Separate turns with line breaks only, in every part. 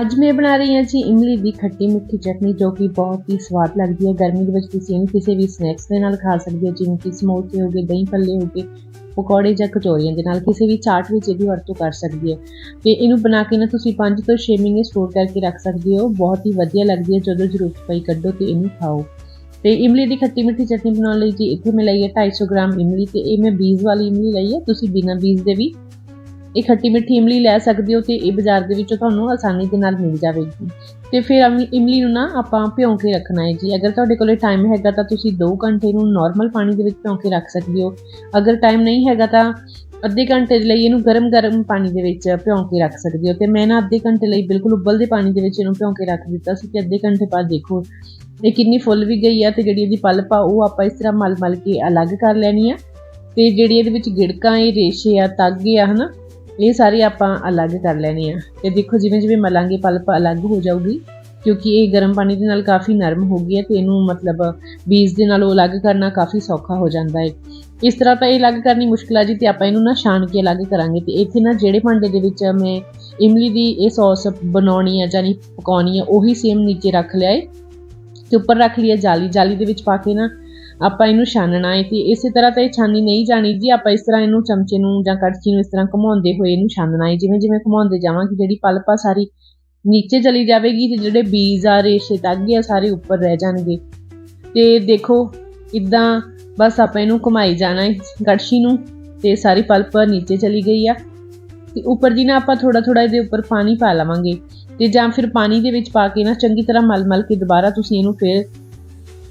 ਅੱਜ ਮੈਂ ਬਣਾ ਰਹੀ ਹਾਂ ਜੀ ਇਮਲੀ ਦੀ ਖੱਟੀ ਮਿੱਠੀ ਚਟਨੀ ਜੋ ਕਿ ਬਹੁਤ ਹੀ ਸਵਾਦ ਲੱਗਦੀ ਹੈ। ਗਰਮੀ ਦੇ ਵਿੱਚ ਤੁਸੀਂ ਇਹਨੂੰ ਕਿਸੇ ਵੀ ਸਨੈਕਸ ਦੇ ਨਾਲ ਖਾ ਸਕਦੇ ਹੋ, ਜਿਵੇਂ ਕਿ ਸਮੋਸੇ ਹੋ ਗਏ, ਦਹੀਂ ਭੱਲੇ ਹੋ ਗਏ, ਪਕੌੜੇ ਜਾਂ ਕਚੋਰੀਆਂ ਦੇ ਨਾਲ ਕਿਸੇ ਵੀ ਚਾਟ ਵਿੱਚ ਇਹਦੀ ਵਰਤੋਂ ਕਰ ਸਕਦੀ ਹੈ। ਤੇ ਇਹਨੂੰ ਬਣਾ ਕੇ ਨਾ ਤੁਸੀਂ 5 ਤੋਂ 6 ਮਹੀਨੇ ਸਟੋਰ ਕਰਕੇ ਰੱਖ ਸਕਦੇ ਹੋ। ਬਹੁਤ ਹੀ ਵਧੀਆ ਲੱਗਦੀ ਹੈ, ਜਦੋਂ ਜ਼ਰੂਰਤ ਪਈ ਕੱਢੋ ਤੇ ਇਹਨੂੰ ਖਾਓ। ਤੇ ਇਮਲੀ ਦੀ ਖੱਟੀ ਮਿੱਠੀ ਚਟਨੀ ਬਣਾਉਣ ਲਈ ਜੀ ਇੱਥੇ ਮੈਂ ਲਈ ਹੈ 250 ਗ੍ਰਾਮ ਇਮਲੀ ਤੇ ਇਹ ਮੈਂ ਬੀਜ ਵਾਲੀ ਇਮਲੀ ਲਈ ਹੈ। ਤੁਸੀਂ ਬਿਨਾਂ ਬੀਜ ਦੇ ਵੀ ਇਹ ਖੱਟੀ ਮਿੱਠੀ ਇਮਲੀ ਲੈ ਸਕਦੇ ਹੋ ਤੇ ਇਹ ਬਾਜ਼ਾਰ ਦੇ ਵਿੱਚੋਂ ਤੁਹਾਨੂੰ ਆਸਾਨੀ ਦੇ ਨਾਲ ਮਿਲ ਜਾਵੇਗੀ। ਤੇ ਫਿਰ ਇਮਲੀ ਨੂੰ ਨਾ ਆਪਾਂ ਭਿਉਂ ਕੇ ਰੱਖਣਾ ਹੈ ਜੀ। ਅਗਰ ਤੁਹਾਡੇ ਕੋਲੇ ਟਾਈਮ ਹੈਗਾ ਤਾਂ ਤੁਸੀਂ 2 ਘੰਟੇ ਨੂੰ ਨਾਰਮਲ ਪਾਣੀ ਦੇ ਵਿੱਚ ਭਿਉਂ ਕੇ ਰੱਖ ਸਕਦੇ ਹੋ। ਅਗਰ ਟਾਈਮ ਨਹੀਂ ਹੈਗਾ ਤਾਂ ਅੱਧੇ ਘੰਟੇ ਦੇ ਲਈ ਇਹਨੂੰ ਗਰਮ-ਗਰਮ ਪਾਣੀ ਦੇ ਵਿੱਚ ਭਿਉਂ ਕੇ ਰੱਖ ਸਕਦੇ ਹੋ। ਤੇ ਮੈਂ ਨਾ ਅੱਧੇ ਘੰਟੇ ਲਈ ਬਿਲਕੁਲ ਉਬਲਦੇ ਪਾਣੀ ਦੇ ਵਿੱਚ ਇਹਨੂੰ ਭਿਉਂ ਕੇ ਰੱਖ ਦਿੱਤਾ ਸੀ ਤੇ ਅੱਧੇ ਘੰਟੇ ਬਾਅਦ ਦੇਖੋ, ਇਹ ਕਿੰਨੀ ਫੁੱਲ ਵੀ ਗਈ ਆ ਤੇ ਜਿਹੜੀ ਇਹਦੀ ਪਲਪ ਆ ਉਹ ਆਪਾਂ ਇਸ ਤਰ੍ਹਾਂ ਮਲ-ਮਲ ਕੇ ਅਲੱਗ ਕਰ ਲੈਣੀ ਆ। ਤੇ ਜਿਹੜੀ ਇਹਦੇ ਵਿੱਚ ਗਿੜਕਾਂ, ਇਹ ਰੇਸ਼ੇ ਆ, ਤਾਗੇ ਆ, ਹਨਾ ਇਹ ਸਾਰੇ ਆਪਾਂ ਅਲੱਗ ਕਰ ਲੈਣੇ ਆ। ਤੇ ਦੇਖੋ ਜਿਵੇਂ ਜਿਵੇਂ ਮਲਾਂਗੇ ਪਲਪ ਅਲੱਗ ਹੋ ਜਾਊਗੀ, ਕਿਉਂਕਿ ਇਹ ਗਰਮ ਪਾਣੀ ਦੇ ਨਾਲ ਕਾਫੀ ਨਰਮ ਹੋ ਗਈ ਹੈ ਤੇ ਇਹਨੂੰ ਮਤਲਬ ਬੀਜ ਦੇ ਨਾਲ ਉਹ ਅਲੱਗ ਕਰਨਾ ਕਾਫੀ ਸੌਖਾ ਹੋ ਜਾਂਦਾ ਹੈ। ਇਸ ਤਰ੍ਹਾਂ ਤਾਂ ਇਹ ਅਲੱਗ ਕਰਨੀ ਮੁਸ਼ਕਿਲ ਆ ਜੀ ਤੇ ਆਪਾਂ ਇਹਨੂੰ ਨਾ ਛਾਣ ਕੇ ਅਲੱਗ ਕਰਾਂਗੇ ਤੇ ਇੱਥੇ ਨਾ ਜਿਹੜੇ ਭਾਂਡੇ ਦੇ ਵਿੱਚ ਮੈਂ ਇਮਲੀ ਦੀ ਇਹ ਸੌਸ ਬਣਾਉਣੀ ਆ ਜਾਨੀ ਪਕਾਉਣੀ ਹੈ ਉਹੀ ਸੇਮ ਨੀਚੇ ਰੱਖ ਲਿਆ ਏ ਤੇ ਉੱਪਰ ਰੱਖ ਲਈ ਹੈ ਜਾਲੀ। ਜਾਲੀ ਦੇ ਵਿੱਚ ਪਾ ਕੇ ਨਾ ਆਪਾਂ ਇਹਨੂੰ ਛਾਨਣਾ ਹੈ ਤੇ ਇਸੇ ਤਰ੍ਹਾਂ ਤਾਂ ਇਹ ਛਾਨੀ ਨਹੀਂ ਜਾਣੀ ਜੀ, ਆਪਾਂ ਇਸ ਤਰ੍ਹਾਂ ਇਹਨੂੰ ਚਮਚੇ ਨੂੰ ਜਾਂ ਕੜਛੀ ਨੂੰ ਇਸ ਤਰ੍ਹਾਂ ਘੁਮਾਉਂਦੇ ਹੋਏ ਇਹਨੂੰ ਛਾਨਣਾ ਹੈ। ਜਿਵੇਂ ਜਿਵੇਂ ਘੁਮਾਉਂਦੇ ਜਾਵਾਂਗੇ, ਜਿਹੜੀ ਪਲਪ ਆ ਸਾਰੀ ਨੀਚੇ ਚਲੀ ਜਾਵੇਗੀ ਤੇ ਜਿਹੜੇ ਬੀਜ ਆ, ਰੇਸ਼ੇ ਤਾਗੇ ਆ, ਸਾਰੇ ਉੱਪਰ ਰਹਿ ਜਾਣਗੇ। ਤੇ ਦੇਖੋ, ਇਦਾਂ ਬਸ ਆਪਾਂ ਇਹਨੂੰ ਘੁਮਾਈ ਜਾਣਾ ਹੈ ਕੜਛੀ ਨੂੰ ਤੇ ਸਾਰੀ ਪਲਪ ਨੀਚੇ ਚਲੀ ਗਈ ਆ। ਤੇ ਉੱਪਰ ਦੀ ਨਾ ਆਪਾਂ ਥੋੜਾ ਥੋੜਾ ਇਹਦੇ ਉੱਪਰ ਪਾਣੀ ਪਾ ਲਵਾਂਗੇ ਤੇ ਜਾਂ ਫਿਰ ਪਾਣੀ ਦੇ ਵਿੱਚ ਪਾ ਕੇ ਨਾ ਚੰਗੀ ਤਰ੍ਹਾਂ ਮਲ-ਮਲ ਕੇ ਦੁਬਾਰਾ ਤੁਸੀਂ ਇਹਨੂੰ ਫਿਰ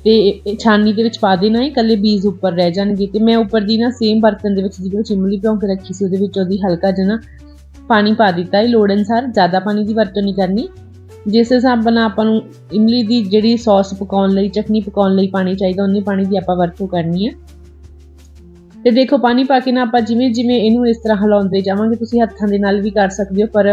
ਤੇ ਇਹ ਛਾਨਣੀ ਦੇ ਵਿੱਚ ਪਾ ਦੇਣਾ ਹੈ, ਇਕੱਲੇ ਬੀਜ ਉੱਪਰ ਰਹਿ ਜਾਣਗੇ ਤੇ ਮੈਂ ਉੱਪਰ ਦੀ ਨਾ ਸੇਮ ਬਰਤਨ ਦੇ ਵਿੱਚ ਜਿਹਦੇ ਵਿੱਚ ਇਮਲੀ ਭਿਉਂ ਕੇ ਰੱਖੀ ਸੀ, ਉਹਦੇ ਵਿੱਚ ਉਹਦੀ ਹਲਕਾ ਜਿਹਾ ਨਾ ਪਾਣੀ ਪਾ ਦਿੱਤਾ ਹੈ, ਲੋੜ ਅਨੁਸਾਰ ਜ਼ਿਆਦਾ ਪਾਣੀ ਦੀ ਵਰਤੋਂ ਨਹੀਂ ਕਰਨੀ। ਜਿਸ ਹਿਸਾਬ ਨਾਲ ਆਪਾਂ ਨੂੰ ਇਮਲੀ ਦੀ ਜਿਹੜੀ ਸੌਸ ਪਕਾਉਣ ਲਈ, ਚਟਨੀ ਪਕਾਉਣ ਲਈ ਪਾਣੀ ਚਾਹੀਦਾ ਉਨੀ ਪਾਣੀ ਦੀ ਆਪਾਂ ਵਰਤੋਂ ਕਰਨੀ ਹੈ। ਤੇ ਦੇਖੋ, ਪਾਣੀ ਪਾ ਕੇ ਨਾ ਆਪਾਂ ਜਿਵੇਂ ਜਿਵੇਂ ਇਹਨੂੰ ਇਸ ਤਰ੍ਹਾਂ ਹਿਲਾਉਂਦੇ ਜਾਵਾਂਗੇ, ਤੁਸੀਂ ਹੱਥਾਂ ਦੇ ਨਾਲ ਵੀ ਕਰ ਸਕਦੇ ਹੋ, ਪਰ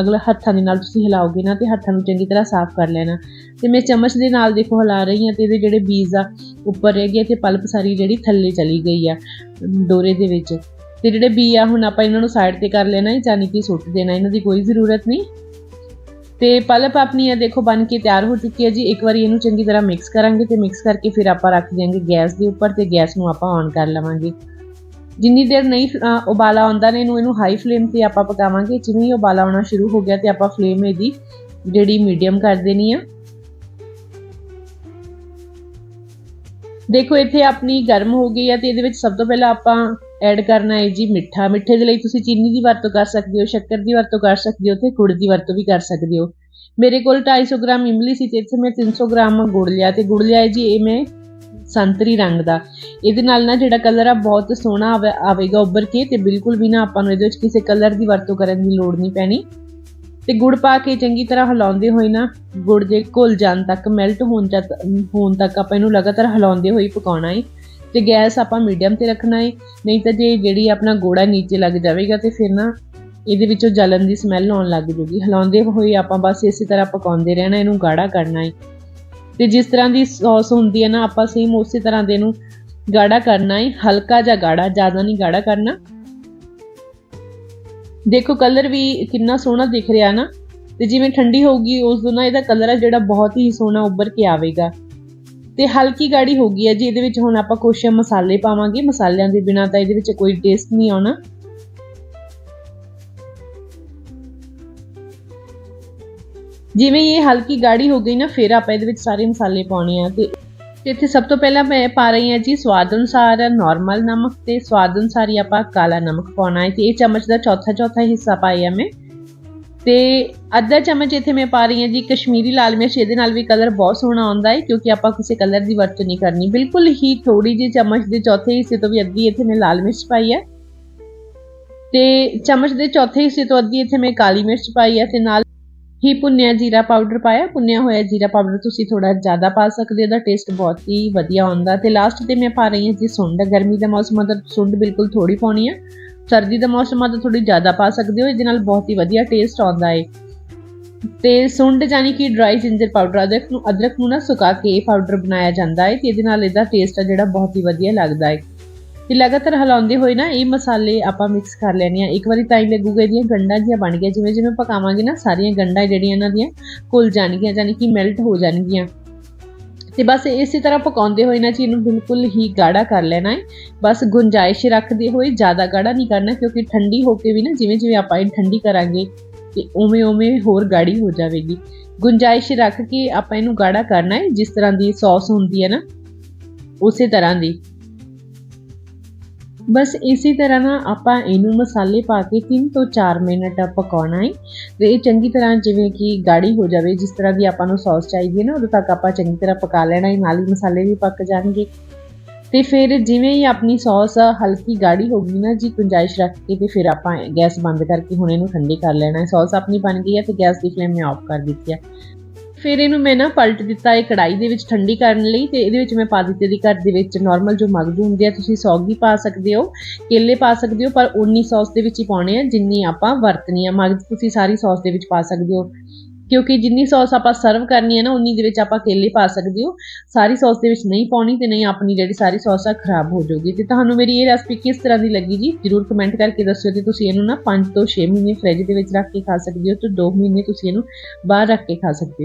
ਅਗਲਾ ਹੱਥਾਂ ਦੇ ਨਾਲ ਤੁਸੀਂ ਹਿਲਾਓਗੇ ਨਾ ਤੇ ਹੱਥਾਂ ਨੂੰ ਚੰਗੀ ਤਰ੍ਹਾਂ ਸਾਫ਼ ਕਰ ਲੈਣਾ। ਤੇ ਮੈਂ ਚਮਚ ਦੇ ਨਾਲ ਦੇਖੋ ਹਿਲਾ ਰਹੀ ਹਾਂ ਤੇ ਇਹਦੇ ਜਿਹੜੇ ਬੀਜ ਆ, ਉੱਪਰ ਰਹਿ ਗਏ ਤੇ ਪਲਪ ਸਾਰੀ ਜਿਹੜੀ ਥੱਲੇ ਚਲੀ ਗਈ ਆ, ਡੋਰੇ ਦੇ ਵਿੱਚ। ਤੇ ਜਿਹੜੇ ਬੀ ਆ, ਹੁਣ ਆਪਾਂ ਇਹਨਾਂ ਨੂੰ ਸਾਈਡ ਤੇ ਕਰ ਲੈਣਾ ਹੈ ਯਾਨੀ ਕਿ ਸੁੱਟ ਦੇਣਾ, ਇਹਨਾਂ ਦੀ ਕੋਈ ਜ਼ਰੂਰਤ ਨਹੀਂ। ਤੇ ਪਲਪ ਆਪਣੀ ਇਹ ਦੇਖੋ ਬਣ ਕੇ ਤਿਆਰ ਹੋ ਚੁੱਕੀ ਹੈ ਜੀ। ਇੱਕ ਵਾਰੀ ਇਹਨੂੰ ਚੰਗੀ ਤਰ੍ਹਾਂ ਮਿਕਸ ਕਰਾਂਗੇ ਤੇ ਮਿਕਸ ਕਰਕੇ ਫਿਰ ਆਪਾਂ ਰੱਖ ਦਿਆਂਗੇ ਗੈਸ ਦੇ ਉੱਪਰ ਤੇ ਗੈਸ ਨੂੰ ਆਪਾਂ ਔਨ ਕਰ ਲਵਾਂਗੇ। ਜਿੰਨੀ ਦੇਰ ਨਹੀਂ ਉਬਾਲਾ ਆਉਂਦਾ ਨੇ, ਇਹਨੂੰ ਇਹਨੂੰ ਹਾਈ ਫਲੇਮ ਤੇ ਆਪਾਂ ਪਕਾਵਾਂਗੇ। ਜਿਵੇਂ ਹੀ ਉਬਾਲਾ ਆਉਣਾ ਸ਼ੁਰੂ ਹੋ ਗਿਆ ਤੇ ਆਪਾਂ ਫਲੇਮ ਇਹਦੀ ਜਿਹੜੀ ਮੀਡੀਅਮ ਕਰ ਦੇਣੀ ਆ। ਦੇਖੋ, ਇੱਥੇ ਆਪਣੀ ਗਰਮ ਹੋ ਗਈ ਆ ਤੇ ਇਹਦੇ ਵਿੱਚ ਸਭ ਤੋਂ ਪਹਿਲਾਂ ਆਪਾਂ ਐਡ ਕਰਨਾ ਹੈ ਜੀ ਮਿੱਠਾ। ਮਿੱਠੇ ਦੇ ਲਈ ਤੁਸੀਂ ਚੀਨੀ ਦੀ ਵਰਤੋਂ ਕਰ ਸਕਦੇ ਹੋ, ਸ਼ੱਕਰ ਦੀ ਵਰਤੋਂ ਕਰ ਸਕਦੇ ਹੋ ਤੇ ਗੁੜ ਦੀ ਵਰਤੋਂ ਵੀ ਕਰ ਸਕਦੇ ਹੋ। ਮੇਰੇ ਕੋਲ 250 ਗ੍ਰਾਮ ਇਮਲੀ ਸੀ ਤੇ ਇੱਥੇ ਮੈਂ 300 ਗ੍ਰਾਮ ਗੁੜ ਲਿਆ ਤੇ ਗੁੜ ਲਿਆ ਹੈ ਜੀ ਇਹ ਮੈਂ ਸੰਤਰੀ ਰੰਗ ਦਾ। ਇਹਦੇ ਨਾਲ ਨਾ ਜਿਹੜਾ ਕਲਰ ਆ ਬਹੁਤ ਸੋਹਣਾ ਆਵੇ- ਆਵੇਗਾ ਉੱਭਰ ਕੇ ਤੇ ਬਿਲਕੁਲ ਵੀ ਨਾ ਆਪਾਂ ਨੂੰ ਇਹਦੇ ਵਿੱਚ ਕਿਸੇ ਕਲਰ ਦੀ ਵਰਤੋਂ ਕਰਨ ਦੀ ਲੋੜ ਨਹੀਂ ਪੈਣੀ। ਤੇ ਗੁੜ ਪਾ ਕੇ ਚੰਗੀ ਤਰ੍ਹਾਂ ਹਿਲਾਉਂਦੇ ਹੋਏ ਨਾ ਗੁੜ ਦੇ ਘੁਲ ਜਾਣ ਤੱਕ ਮੈਲਟ ਹੋਣ ਤੱਕ ਹੋਣ ਤੱਕ ਆਪਾਂ ਇਹਨੂੰ ਲਗਾਤਾਰ ਹਿਲਾਉਂਦੇ ਹੋਏ ਪਕਾਉਣਾ ਹੈ। ਤੇ ਗੈਸ ਆਪਾਂ ਮੀਡੀਅਮ ਤੇ ਰੱਖਣਾ ਹੈ ਨਹੀਂ ਤਾਂ ਜੇ ਜਿਹੜੀ ਆਪਣਾ ਗੋੜਾ ਨੀਚੇ ਲੱਗ ਜਾਵੇਗਾ ਤੇ ਫਿਰ ਨਾ ਇਹਦੇ ਵਿੱਚੋਂ ਜਲਨ ਦੀ ਸਮੈਲ ਆਉਣ ਲੱਗ ਜੂਗੀ। ਹਿਲਾਉਂਦੇ ਹੋਏ ਆਪਾਂ ਬਸ ਇਸੇ ਤਰ੍ਹਾਂ ਪਕਾਉਂਦੇ ਰਹਿਣਾ, ਇਹਨੂੰ ਗਾੜਾ ਕਰਨਾ ਹੈ ਤੇ ਜਿਸ ਤਰ੍ਹਾਂ ਦੀ ਸੌਸ ਹੁੰਦੀ ਹੈ ਨਾ, ਆਪਾਂ ਸੇਮ ਉਸੇ ਤਰ੍ਹਾਂ ਦੇ ਨੂੰ ਗਾੜਾ ਕਰਨਾ ਹੈ ਹਲਕਾ ਜਿਹਾ ਗਾੜਾ, ਜ਼ਿਆਦਾ ਨਹੀਂ ਗਾੜਾ ਕਰਨਾ। ਦੇਖੋ ਕਲਰ ਵੀ ਕਿੰਨਾ ਸੋਹਣਾ ਦਿਖ ਰਿਹਾ ਨਾ, ਤੇ ਜਿਵੇਂ ਠੰਡੀ ਹੋਊਗੀ, ਉਸ ਤੋਂ ਨਾ ਇਹਦਾ ਕਲਰ ਆ ਜਿਹੜਾ ਬਹੁਤ ਹੀ ਸੋਹਣਾ ਉੱਭਰ ਕੇ ਆਵੇਗਾ। ਤੇ ਹਲਕੀ ਗਾੜੀ ਹੋ ਗਈ ਹੈ ਜੀ, ਇਹਦੇ ਵਿੱਚ ਹੁਣ ਆਪਾਂ ਕੁਛ ਮਸਾਲੇ ਪਾਵਾਂਗੇ। ਮਸਾਲਿਆਂ ਦੇ ਬਿਨਾ ਤਾਂ ਇਹਦੇ ਵਿੱਚ ਕੋਈ ਟੇਸਟ ਨਹੀਂ ਆਉਣਾ। ਜਿਵੇਂ ਇਹ ਹਲਕੀ ਗਾੜੀ ਹੋ ਗਈ ਨਾ, ਫਿਰ ਆਪਾਂ ਇਹਦੇ ਵਿੱਚ ਸਾਰੇ ਮਸਾਲੇ ਪਾਉਣੇ ਆ। ਤੇ ਤੇ ਇੱਥੇ ਸਭ ਤੋਂ ਪਹਿਲਾਂ ਮੈਂ ਪਾ ਰਹੀ ਹਾਂ ਜੀ ਸਵਾਦ ਅਨੁਸਾਰ ਨਾਰਮਲ ਨਮਕ ਤੇ ਸਵਾਦ ਅਨੁਸਾਰ ਹੀ ਆਪਾਂ ਕਾਲਾ ਨਮਕ ਪਾਉਣਾ ਹੈ। ਤੇ ਇਹ ਚਮਚ ਦਾ ਚੌਥਾ ਚੌਥਾ ਹਿੱਸਾ ਪਾਇਆ ਮੈਂ। ਤੇ ਅੱਧਾ ਚਮਚ ਇੱਥੇ ਮੈਂ ਪਾ ਰਹੀ ਹਾਂ ਜੀ ਕਸ਼ਮੀਰੀ ਲਾਲ ਮਿਰਚ, ਇਹਦੇ ਨਾਲ ਵੀ ਕਲਰ ਬਹੁਤ ਸੋਹਣਾ ਆਉਂਦਾ ਹੈ, ਕਿਉਂਕਿ ਆਪਾਂ ਕਿਸੇ ਕਲਰ ਦੀ ਵਰਤੋਂ ਨਹੀਂ ਕਰਨੀ। ਬਿਲਕੁਲ ਹੀ ਥੋੜੀ ਜਿਹੀ ਚਮਚ ਦੇ ਚੌਥੇ ਹਿੱਸੇ ਤੋਂ ਵੀ ਅੱਧੀ ਇੱਥੇ ਮੈਂ ਲਾਲ ਮਿਰਚ ਪਾਈ ਹੈ। ਤੇ ਚਮਚ ਦੇ ਚੌਥੇ ਹਿੱਸੇ ਤੋਂ ਅੱਧੀ ਇੱਥੇ ਮੈਂ ਕਾਲੀ ਮਿਰਚ ਪਾਈ ਹੈ ਤੇ ਨਾਲ ਹੀ ਭੁੰਨਿਆ ਜੀਰਾ ਪਾਊਡਰ ਪਾਇਆ। ਭੁੰਨਿਆ ਹੋਇਆ ਜੀਰਾ ਪਾਊਡਰ ਤੁਸੀਂ ਥੋੜਾ ਜ਼ਿਆਦਾ ਪਾ ਸਕਦੇ ਹੋ ਦਾ ਟੇਸਟ ਬਹੁਤ ਹੀ ਵਧੀਆ ਆਉਂਦਾ ਤੇ ਲਾਸਟ ਤੇ ਮੈਂ ਪਾ ਰਹੀ ਹਾਂ ਜੀ ਸੁੰਡ। ਗਰਮੀ ਦਾ ਮੌਸਮ ਆ ਤਾਂ ਸੁੰਡ ਬਿਲਕੁਲ ਥੋੜੀ ਪਾਉਣੀ ਆ। ਸਰਦੀ ਦਾ ਮੌਸਮ ਆ ਤਾਂ ਥੋੜੀ ਜ਼ਿਆਦਾ ਪਾ ਸਕਦੇ ਹੋ, ਇਹਦੇ ਨਾਲ ਬਹੁਤ ਹੀ ਵਧੀਆ ਟੇਸਟ ਆਉਂਦਾ ਹੈ ਤੇ ਸੁੰਡ ਜਾਨੀ ਕਿ ਡਰਾਈ ਜਿੰਜਰ ਪਾਊਡਰ ਅਦਰਕ ਨੂੰ ਅਦਰਕ ਨੂੰ ਨਾ ਸੁਕਾ ਕੇ ਇਹ ਪਾਊਡਰ ਬਣਾਇਆ ਜਾਂਦਾ ਹੈ ਤੇ ਇਹਦੇ ਨਾਲ ਇਹਦਾ ਟੇਸਟ ਆ ਜਿਹੜਾ ਬਹੁਤ ਹੀ ਵਧੀਆ ਲੱਗਦਾ ਹੈ ਤੇ ਲਗਾਤਾਰ ਹਿਲਾਉਂਦੇ ਹੋਏ ਨਾ ਇਹ ਮਸਾਲੇ ਆਪਾਂ ਮਿਕਸ ਕਰ ਲੈਣੇ ਆ ਇੱਕ ਵਾਰੀ ਤਾਂ ਹੀ ਲੱਗੂਗਾ ਇਹਦੀਆਂ ਗੰਢਾਂ ਜਿਹੀਆਂ ਬਣ ਗਿਆ ਜਿਵੇਂ ਜਿਵੇਂ ਪਕਾਵਾਂਗੇ ਨਾ, ਸਾਰੀਆਂ ਗੰਢਾਂ ਜਿਹੜੀਆਂ ਇਹਨਾਂ ਦੀਆਂ ਘੁਲ ਜਾਣਗੀਆਂ ਯਾਨੀ ਕਿ ਮੈਲਟ ਹੋ ਜਾਣਗੀਆਂ। ਤੇ ਬਸ ਇਸੇ ਤਰ੍ਹਾਂ ਪਕਾਉਂਦੇ ਹੋਏ ਨਾ ਜੀ ਇਹਨੂੰ ਬਿਲਕੁਲ ਹੀ ਗਾੜਾ ਕਰ ਲੈਣਾ ਹੈ। ਬਸ ਗੁੰਜਾਇਸ਼ ਰੱਖਦੇ ਹੋਏ ਜ਼ਿਆਦਾ ਗਾੜਾ ਨਹੀਂ ਕਰਨਾ ਕਿਉਂਕਿ ਠੰਡੀ ਹੋ ਕੇ ਵੀ ਨਾ ਜਿਵੇਂ ਜਿਵੇਂ ਆਪਾਂ ਇਹ ਠੰਡੀ ਕਰਾਂਗੇ ਤੇ ਉਵੇਂ ਉਵੇਂ ਹੋਰ ਗਾੜੀ ਹੋ ਜਾਵੇਗੀ। ਗੁੰਜਾਇਸ਼ ਰੱਖ ਕੇ ਆਪਾਂ ਇਹਨੂੰ ਗਾੜਾ ਕਰਨਾ ਹੈ, ਜਿਸ ਤਰ੍ਹਾਂ ਦੀ ਸੌਸ ਹੁੰਦੀ ਹੈ ਨਾ, ਉਸੇ ਤਰ੍ਹਾਂ ਦੀ। ਬਸ ਇਸੇ ਤਰ੍ਹਾਂ ਨਾ ਆਪਾਂ ਇਹਨੂੰ ਮਸਾਲੇ ਪਾ ਕੇ 3 ਤੋਂ 4 ਮਿੰਟ ਪਕਾਉਣਾ ਹੈ ਤੇ ਇਹ ਚੰਗੀ ਤਰ੍ਹਾਂ ਜਿਵੇਂ ਕਿ ਗਾੜੀ ਹੋ ਜਾਵੇ, ਜਿਸ ਤਰ੍ਹਾਂ ਦੀ ਆਪਾਂ ਨੂੰ ਸੌਸ ਚਾਹੀਦੀ ਹੈ ਨਾ, ਉਦੋਂ ਤੱਕ ਆਪਾਂ ਚੰਗੀ ਤਰ੍ਹਾਂ ਪਕਾ ਲੈਣਾ ਹੈ ਨਾਲ ਹੀ ਮਸਾਲੇ ਵੀ ਪੱਕ ਜਾਣਗੇ। ਤੇ ਫਿਰ ਜਿਵੇਂ ਹੀ ਆਪਣੀ ਸੌਸ ਹਲਕੀ ਗਾੜੀ ਹੋ ਗਈ ਨਾ ਜੀ, ਗੁੰਜਾਇਸ਼ ਰੱਖ ਕੇ ਤੇ ਫਿਰ ਆਪਾਂ ਗੈਸ ਬੰਦ ਕਰਕੇ ਹੁਣ ਇਹਨੂੰ ਠੰਡੀ ਕਰ ਲੈਣਾ ਹੈ ਸੌਸ ਆਪਣੀ ਬਣ ਗਈ ਹੈ ਤੇ ਗੈਸ ਦੀ ਫਲੇਮ ਮੈਂ ਆਫ ਕਰ ਦਿੱਤੀ ਹੈ। ਫਿਰ ਇਹਨੂੰ ਮੈਂ ਨਾ ਪਲਟ ਦਿੱਤਾ ਇਹ ਕੜਾਈ ਦੇ ਵਿੱਚ ਠੰਡੀ ਕਰਨ ਲਈ ਤੇ ਇਹਦੇ ਵਿੱਚ ਮੈਂ ਪਾ ਦਿੱਤੇ ਦੀ ਘਰ ਦੇ ਵਿੱਚ ਨਾਰਮਲ ਜੋ ਮਗਜੂ ਹੁੰਦੇ ਆ, ਤੁਸੀਂ ਸੌਗੀ ਪਾ ਸਕਦੇ ਹੋ, ਕੇਲੇ ਪਾ ਸਕਦੇ ਹੋ, ਪਰ ਉਨੀ ਸੌਸ ਦੇ ਵਿੱਚ ਹੀ ਪਾਉਣੇ ਆ ਜਿੰਨੀ ਆਪਾਂ ਵਰਤਣੀ ਆ। ਮਗਜ ਤੁਸੀਂ ਸਾਰੀ ਸੌਸ ਦੇ ਵਿੱਚ ਪਾ ਸਕਦੇ ਹੋ। ਕਿਉਂਕਿ ਜਿੰਨੀ ਸੌਸ ਆਪਾਂ ਸਰਵ ਕਰਨੀ ਹੈ ਨਾ ਉਨੀ ਦੇ ਵਿੱਚ ਆਪਾਂ ਕੇਲੇ ਪਾ ਸਕਦੇ ਹੋ। ਸਾਰੀ ਸੌਸ ਦੇ ਵਿੱਚ ਨਹੀਂ ਪਾਉਣੀ ਤੇ ਨਹੀਂ ਆਪਣੀ ਜਿਹੜੀ ਸਾਰੀ ਸੌਸ ਆ ਖਰਾਬ ਹੋ ਜਾਊਗੀ। ਤੇ ਤੁਹਾਨੂੰ ਮੇਰੀ ਇਹ ਰੈਸਪੀ ਕਿਸ ਤਰ੍ਹਾਂ ਦੀ ਲੱਗੀ ਜੀ? ਜਰੂਰ ਕਮੈਂਟ ਕਰਕੇ ਦੱਸਿਓ ਤੇ ਤੁਸੀਂ ਇਹਨੂੰ ਨਾ 5 ਤੋਂ 6 ਮਹੀਨੇ ਫ੍ਰਿਜ ਦੇ ਵਿੱਚ ਰੱਖ ਕੇ ਖਾ ਸਕਦੇ ਹੋ ਤੇ 2 ਮਹੀਨੇ ਤੁਸੀਂ ਇਹਨੂੰ ਬਾਹਰ ਰੱਖ ਕੇ ਖਾ ਸਕਦੇ ਹੋ।